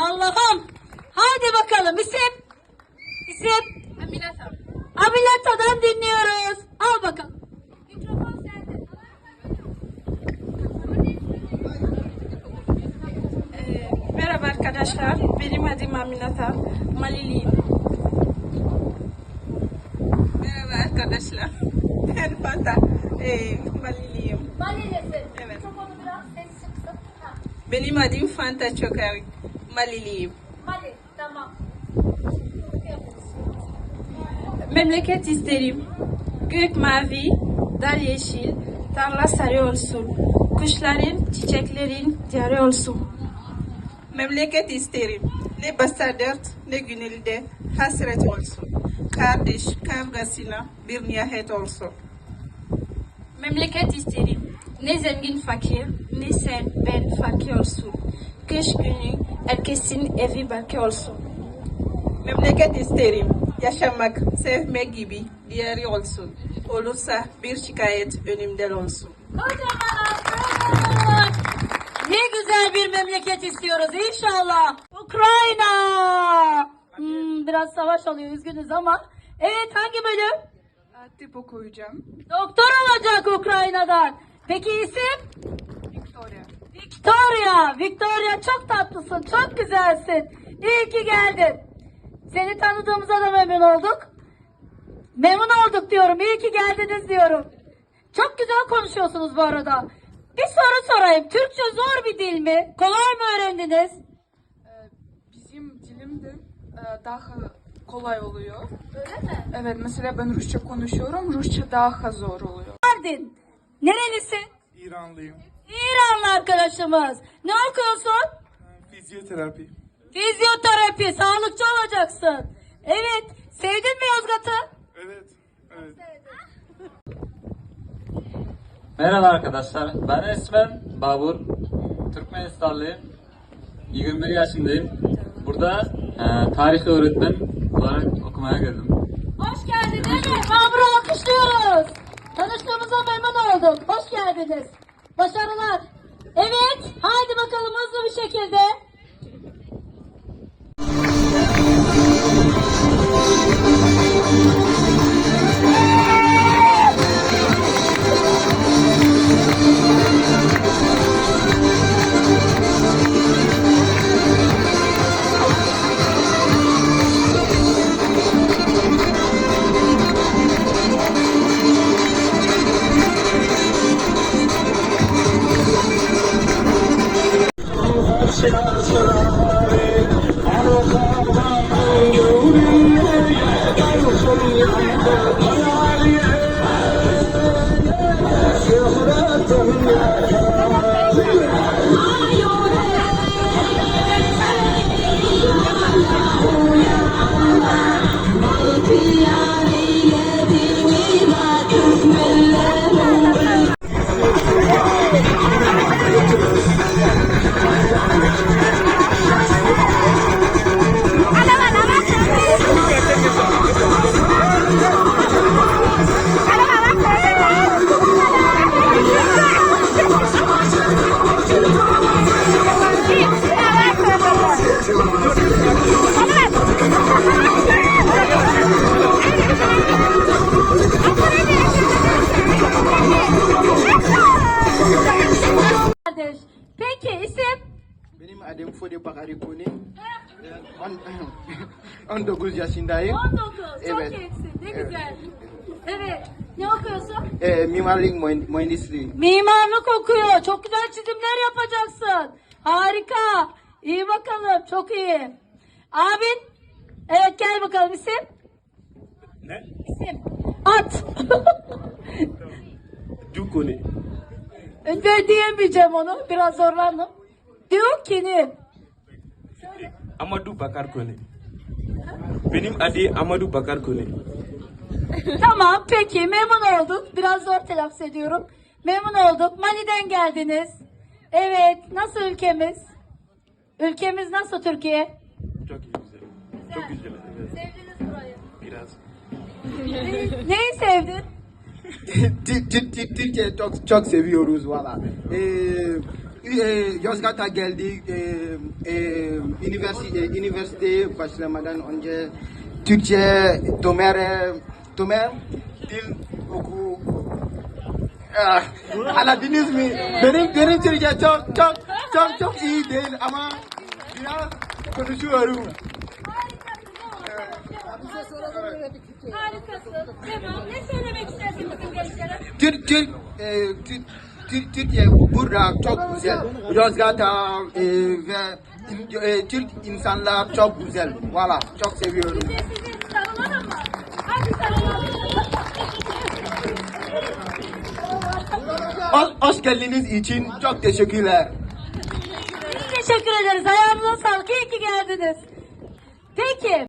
Allah'ım. Haydi bakalım isim. İsim. Aminata. Abilata'dan dinliyoruz. Al bakalım. Mikrofon sende. Ee, merhaba arkadaşlar. Benim adım Aminata. Maliliyim. Merhaba arkadaşlar. Ben Fanta. Ee, Maliliyim. Malilesi. Evet. Mikrofonu biraz Benim adım Fanta Çokar. Maliliyim. Mali. Tamam. Memleket isterim. Gök mavi, dal yeşil, tarla sarı olsun. Kuşların, çiçeklerin diyarı olsun. Memleket isterim. Ne basa dert, ne gönülde hasret olsun. Kardeş kavgasına bir nihayet olsun. Memleket isterim. Ne zengin fakir, ne sen ben fakir olsun. Kış günü herkesin evi barkı olsun. Memleket isterim. Yaşamak, sevmek gibi diğeri olsun. Olursa bir şikayet önümden olsun. Kocaman. Ne güzel bir memleket istiyoruz inşallah. Ukrayna. Hmm, biraz savaş oluyor üzgünüz ama. Evet hangi bölüm? Tıp okuyacağım. Doktor olacak Ukrayna'dan. Peki isim? Victoria. Çok tatlısın, çok güzelsin. İyi ki geldin. Seni tanıdığımıza da memnun olduk. Memnun olduk diyorum. İyi ki geldiniz diyorum. Çok güzel konuşuyorsunuz bu arada. Bir soru sorayım. Türkçe zor bir dil mi? Kolay mı öğrendiniz? Bizim dilim de e, daha kolay oluyor. Öyle mi? Evet mesela ben Rusça konuşuyorum. Rusça daha zor oluyor. Mardin. Nerelisin? İranlıyım. İranlı arkadaşımız. Ne okuyorsun? Fizyoterapi. Fizyoterapi. Sağlıkçı olacaksın. Evet. Sevdin mi Yozgat'ı? Evet. Evet. Merhaba arkadaşlar. Ben ismim Babur. Türkmenistanlıyım. 21 yaşındayım. Burada e, tarih öğretmen olarak okumaya geldim. Hoş geldiniz. Babur'u alkışlıyoruz. Tanıştığımıza memnun oldum. Hoş geldiniz. Başarılar. Evet, haydi bakalım hızlı bir şekilde. Oh, my God. Peki isim? Benim adım Fode Bakari Kone. On- 19 yaşındayım. 19. Çok Evet. gençsin. Ne Evet. güzel. Evet. Ne okuyorsun? Ee, mimarlık mühen- mühendisliği. Mimarlık okuyor. Çok güzel çizimler yapacaksın. Harika. İyi bakalım. Çok iyi. Abin? Evet gel bakalım isim. Ne? İsim. At. Dukone. Ben diyemeyeceğim onu. Biraz zorlandım. Diyor ki ne? Amadou Bakar Kone. Benim adı Amadou Bakar Kone. Tamam peki memnun olduk. Biraz zor telaffuz ediyorum. Memnun olduk. Mali'den geldiniz. Evet. Nasıl ülkemiz? Ülkemiz nasıl Türkiye? Çok iyi güzel. Çok güzel. Sevdiniz burayı. Biraz. Neyi sevdin? Tü- tü- tü- Türkiye çok, çok seviyoruz valla. Ee, e, Yozgat'a geldik. Ee, e, üniversite, e, üniversiteye başlamadan önce Türkçe, Tomer, Tomer dil oku. Ah, Anladınız mı? Benim, benim Türkçe çok çok çok çok iyi değil ama biraz konuşuyorum. Harikasın. Ne söylemek istersin bizim gençlere? Türk Türk e, Türk Türk Türkiye burada çok güzel. Yozgat'a e, ve e, Türk insanlar çok güzel. Valla çok seviyorum. Sizi sarılalım mı? Hadi. Hoş, geldiniz için çok teşekkürler. Biz teşekkür ederiz. Ayağınıza sağlık. İyi ki geldiniz. Peki.